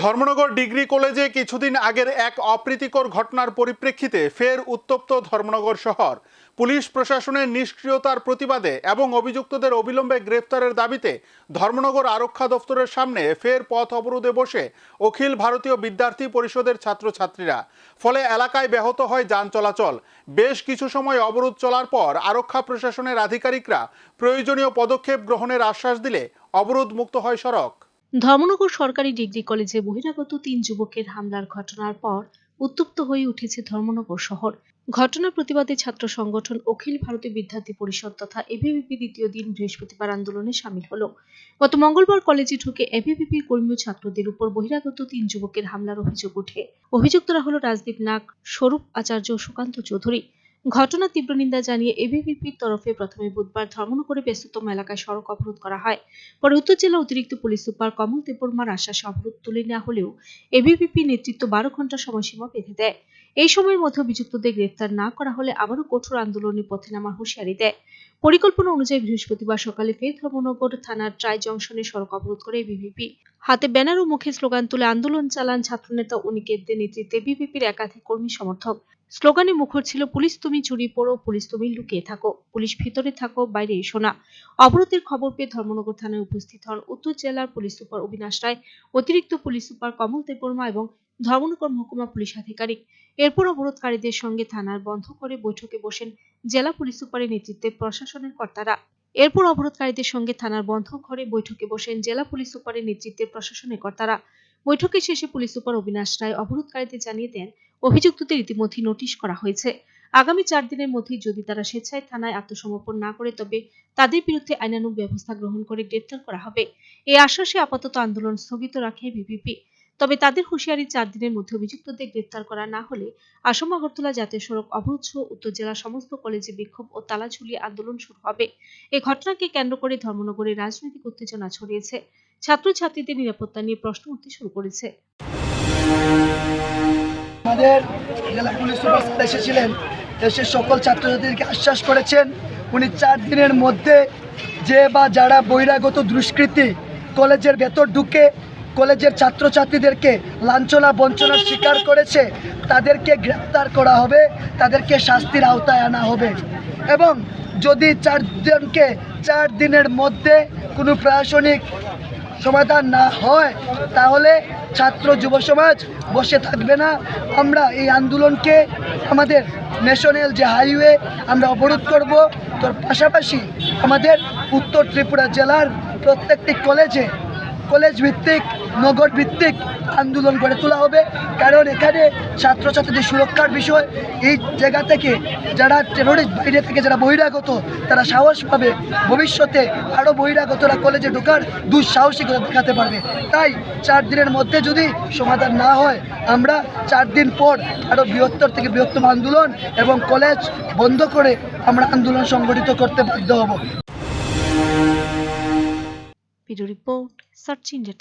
Dharmanagar degree কলেজে কিছুদিন আগের এক অপ্রীতিকর ঘটনার পরিপ্রেক্ষিতে ফের উত্তপ্ত ধর্মনগর শহর। পুলিশ প্রশাসনের নিষ্ক্রিয়তার প্রতিবাদে এবং অভিযুক্তদের অবিলম্বে গ্রেফতারের দাবিতে ধর্মনগর আরক্ষা দফতরের সামনে ফের পথ অবরোধে বসে অখিল ভারতীয় বিদ্যার্থী পরিষদের ছাত্রছাত্রীরা। ফলে এলাকায় ব্যাহত হয় যান চলাচল। বেশ কিছু সময় অবরোধ চলার পর আরক্ষা প্রশাসনের আধিকারিকরা প্রয়োজনীয় পদক্ষেপ গ্রহণের আশ্বাস দিলে অবরোধ মুক্ত হয় সড়ক। ধর্মনগর সরকারি ডিগ্রি কলেজে বহিরাগত তিন যুবকের হামলার ঘটনার পর উত্তপ্ত হয়ে উঠেছে ধর্মনগর শহর। ঘটনার প্রতিবাদে ছাত্র সংগঠন অখিল ভারতীয় বিদ্যার্থী পরিষদ তথা এবিভিপি দ্বিতীয় দিন বৃহস্পতিবার আন্দোলনে সামিল হলো। গত মঙ্গলবার কলেজে ঢুকে এবিভিপি কর্মী ছাত্রদের উপর বহিরাগত তিন যুবকের হামলার অভিযোগ ওঠে। অভিযুক্তরা হলো রাজদীপ নাগ, স্বরূপ আচার্য সুকান্ত চৌধুরী। ঘটনার তীব্র নিন্দা জানিয়ে এবিভিপির তরফে প্রথমে বুধবার ধর্মনগরে ব্যস্ততম এলাকায় সড়ক অবরোধ করা হয়। পরে উত্তর জেলা অতিরিক্ত পুলিশ সুপার কমল দেববর্মার আশ্বাসে অবরোধ তুলে নেওয়া হলেও এবিভিপি নেতৃত্ব বারো ঘণ্টা সময়সীমা বেঁধে দেয়। এই সময়ের মধ্যে অভিযুক্তদের গ্রেফতার না করা হলে আবারও কঠোর আন্দোলনের পথে নামার হুঁশিয়ারি দেয়। পরিকল্পনা অনুযায়ী বৃহস্পতিবার সকালে ফের ধর্মনগর থানার ট্রাই জংশনে সড়ক অবরোধ করে বিভিপি হাতে ব্যানার ও মুখে স্লোগান তুলে আন্দোলন চালান ছাত্রনেতা অনিকেতদের নেতৃত্বে বিভিপির একাধিক কর্মী সমর্থক। স্লোগানে মুখর ছিল, পুলিশ তুমি চুরি পড়ো, পুলিশ তুমি লুকিয়ে থাকো, পুলিশ ভিতরে থাকো, বাইরে এসো না। অবরোধের খবর পেয়ে ধর্মনগর থানায় উপস্থিত হন উত্তর জেলার পুলিশ সুপার অবিনাশ রায়, অতিরিক্ত পুলিশ সুপার কমল দেববর্মা এবং ধর্মনগর মহকুমা পুলিশ আধিকারিক। এরপর অবরোধকারীদের সঙ্গে থানার বন্ধ করে বৈঠকে বসেন জেলা পুলিশ সুপারের নেতৃত্বে প্রশাসনের কর্তারা। এরপর অবরোধকারীদের সঙ্গে থানার বন্ধ ঘরে বৈঠকে বসেন জেলা পুলিশ সুপারের নেতৃত্বে প্রশাসনের কর্তারা। বৈঠকে শেষে পুলিশ সুপার অবিনাশ রায় অবরোধকারীদের জানিয়ে দেন, অভিযুক্তদের ইতিমধ্যে নোটিশ করা হয়েছে। আগামী চার দিনের মধ্যে যদি তারা স্বেচ্ছায় থানায় আত্মসমর্পণ না করে, তবে তাদের বিরুদ্ধে আইনানুগ ব্যবস্থা গ্রহণ করে গ্রেপ্তার করা হবে। এই আশ্বাসে আপাতত আন্দোলন স্থগিত রাখে বিপিপি তবে তাদের হুঁশিয়ারি চার দিনের মধ্যে অভিযুক্তদের গ্রেপ্তার করা না হলে আসাম আগরতলা জাতীয় সড়ক অবরোধ সহ উত্তর জেলার সমস্ত কলেজে বিক্ষোভ ও তালা ঝুলিয়ে আন্দোলন শুরু হবে। এই ঘটনাকে কেন্দ্র করে ধর্মনগরে রাজনৈতিক উত্তেজনা ছড়িয়েছে। ছাত্রছাত্রীদের নিরাপত্তা নিয়ে প্রশ্ন উঠতে শুরু করেছে। আমাদের জেলা পুলিশ সুপার এসেছিলেন। এসে সকল ছাত্রছাত্রীদেরকে আশ্বাস করেছেন, উনি চার দিনের মধ্যে যে বা যারা বহিরাগত দুষ্কৃতী কলেজের ভেতর ঢুকে কলেজের ছাত্রছাত্রীদেরকে লাঞ্ছনা বঞ্চনার শিকার করেছে। তাদেরকে গ্রেপ্তার করা হবে, তাদেরকে শাস্তির আওতায় আনা হবে। এবং যদি চারজনকে চার দিনের মধ্যে কোনো প্রশাসনিক সমাধান না হয়, তাহলে ছাত্র যুব সমাজ বসে থাকবে না। আমরা এই আন্দোলনকে আমাদের ন্যাশনাল যে হাইওয়ে, আমরা অবরোধ করব। তোর পাশাপাশি আমাদের উত্তর ত্রিপুরা জেলার প্রত্যেকটি কলেজে, কলেজ ভিত্তিক নগর ভিত্তিক আন্দোলন গড়ে তোলা হবে। কারণ এখানে ছাত্রছাত্রীদের সুরক্ষার বিষয়, এই জায়গা থেকে যারা টেরোরিস্ট বাইরে থেকে যারা বহিরাগত, তারা সাহস পাবে। ভবিষ্যতে আরও বহিরাগতরা কলেজে ঢোকার দুঃসাহসিকতা দেখাতে পারবে। তাই চার দিনের মধ্যে যদি সমাধান না হয়, আমরা চার দিন পর আরও বৃহত্তর থেকে বৃহত্তম আন্দোলন এবং কলেজ বন্ধ করে আমরা আন্দোলন সংগঠিত করতে বাধ্য হব। Report search India